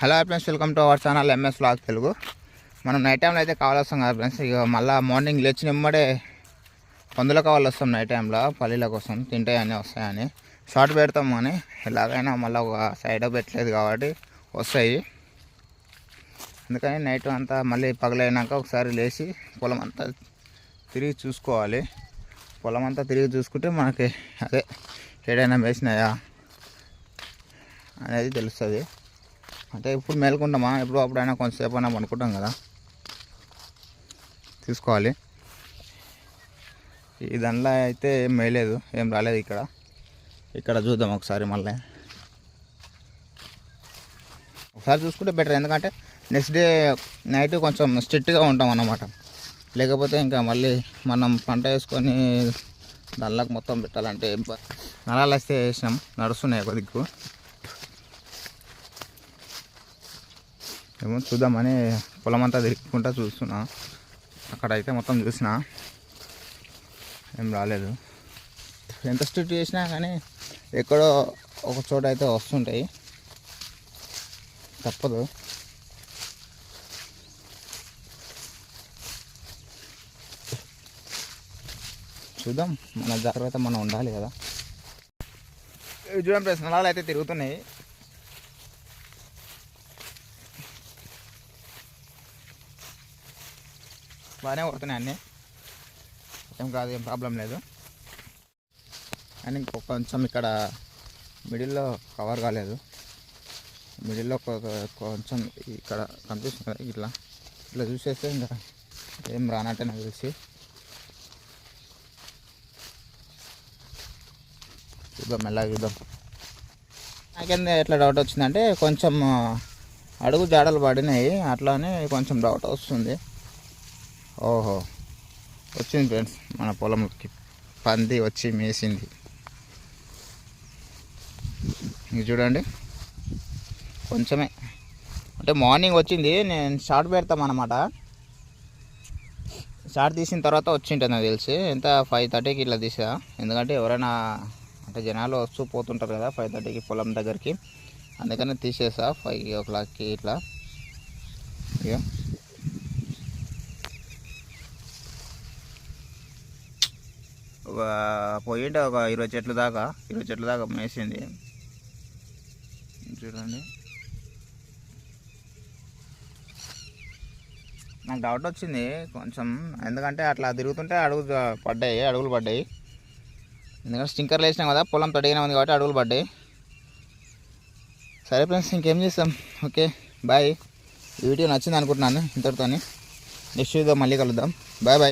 Hello friends welcome to our channel M S vlog Telugu. మనం night టైంలో అయితే కావాలి వస్తాం కదా ఫ్రెండ్స్ ఇక మళ్ళీ మార్నింగ్ లేచిన ఇమ్మడే పందుల కావాలి వస్తాం నైట్ టైంలో పల్లీల కోసం తింటాయని వస్తాయని. షార్ట్ పెడతాం అని ఎలాగైనా మళ్ళీ ఒక సైడ్ పెట్టలేదు కాబట్టి వస్తాయి. అందుకని నైట్ అంతా మళ్ళీ పగలైనాక ఒకసారి లేచి పొలం అంతా తిరిగి చూసుకోవాలి. పొలం అంతా తిరిగి చూసుకుంటే మనకి అదే ఏడైనా వేసినాయా అనేది తెలుస్తుంది. అంటే ఇప్పుడు మేలుకుంటామా ఎప్పుడు అప్పుడైనా కొంతసేపు అయినా అనుకుంటాం కదా. తీసుకోవాలి. ఈ దానిలో అయితే ఏం మేయలేదు ఏం రాలేదు ఇక్కడ. ఇక్కడ చూద్దాం ఒకసారి మళ్ళీ. ఒకసారి చూసుకుంటే బెటర్ ఎందుకంటే నెక్స్ట్ డే నైట్ కొంచెం స్ట్రిక్ట్గా ఉంటాం అన్నమాట. లేకపోతే ఇంకా మళ్ళీ మనం పంట వేసుకొని దానిలోకి మొత్తం పెట్టాలంటే నలాలు వస్తే వేసినాం నడుస్తున్నాయి కొద్దిగా ఏమో చూద్దామని పొలం అంతా తిరుగుకుంటా చూస్తున్నా. అక్కడ అయితే మొత్తం చూసిన. ఏం రాలేదు. ఎంత స్ట్రిక్ట్ చేసినా కానీ ఎక్కడో ఒక చోట అయితే వస్తుంటాయి. తప్పదు. చూద్దాం. మన జాగ్రత్త మనం ఉండాలి కదా. చూడండి ప్రశ్నలు అయితే తిరుగుతున్నాయి. బాగానే కొడుతున్నాయి అన్నీ. ఏం కాదు ఏం ప్రాబ్లం లేదు. కానీ ఇంకొక కొంచెం ఇక్కడ మిడిల్లో కవర్ కాలేదు. మిడిల్లో కొంచెం ఇక్కడ కనిపిస్తుంది కదా ఇట్లా. ఇట్లా చూసేస్తే ఇంకా ఏం రానట్టే నాకు తెలిసి. చూద్దాం మెల్లగా చూద్దాం. నాకేంది ఎట్లా డౌట్ వచ్చిందంటే కొంచెం అడుగు జాడలు పడినాయి. అట్లానే కొంచెం డౌట్ వస్తుంది. ఓహో. వచ్చింది ఫ్రెండ్స్ మన పొలంకి. పంది వచ్చి మేసింది. ఇది చూడండి. కొంచెమే. అంటే మార్నింగ్ వచ్చింది నేను షార్ట్ పెడతాం అన్నమాట షార్ట్ తీసిన తర్వాత వచ్చింటుంది నాకు తెలిసి. ఎంత? ఫైవ్ థర్టీకి ఇట్లా తీసా. ఎందుకంటే ఎవరైనా అంటే జనాలు వస్తూ పోతుంటారు కదా ఫైవ్ థర్టీకి పొలం దగ్గరికి. అందుకని తీసేసా ఫైవ్ ఓ క్లాక్కి ఇట్లా. ఇక ఒక పోయింటే ఒక ఇరవై చెట్ల దాకా ఇరవై చెట్ల దాకా మేసింది. చూడండి. నాకు డౌట్ వచ్చింది కొంచెం. ఎందుకంటే అట్లా తిరుగుతుంటే అడుగు పడ్డాయి అడుగులు పడ్డాయి. ఎందుకంటే స్టింకర్లు వేసినాం కదా పొలం తడిగానే ఉంది కాబట్టి అడుగులు పడ్డాయి. సరే ఫ్రెండ్స్ ఇంకేం చేస్తాం? Okay bye. ఈ వీడియో నచ్చింది అనుకుంటున్నాను ఇంతటితోని. నెక్స్ట్ వీడియో మళ్ళీ కలుద్దాం. Bye bye.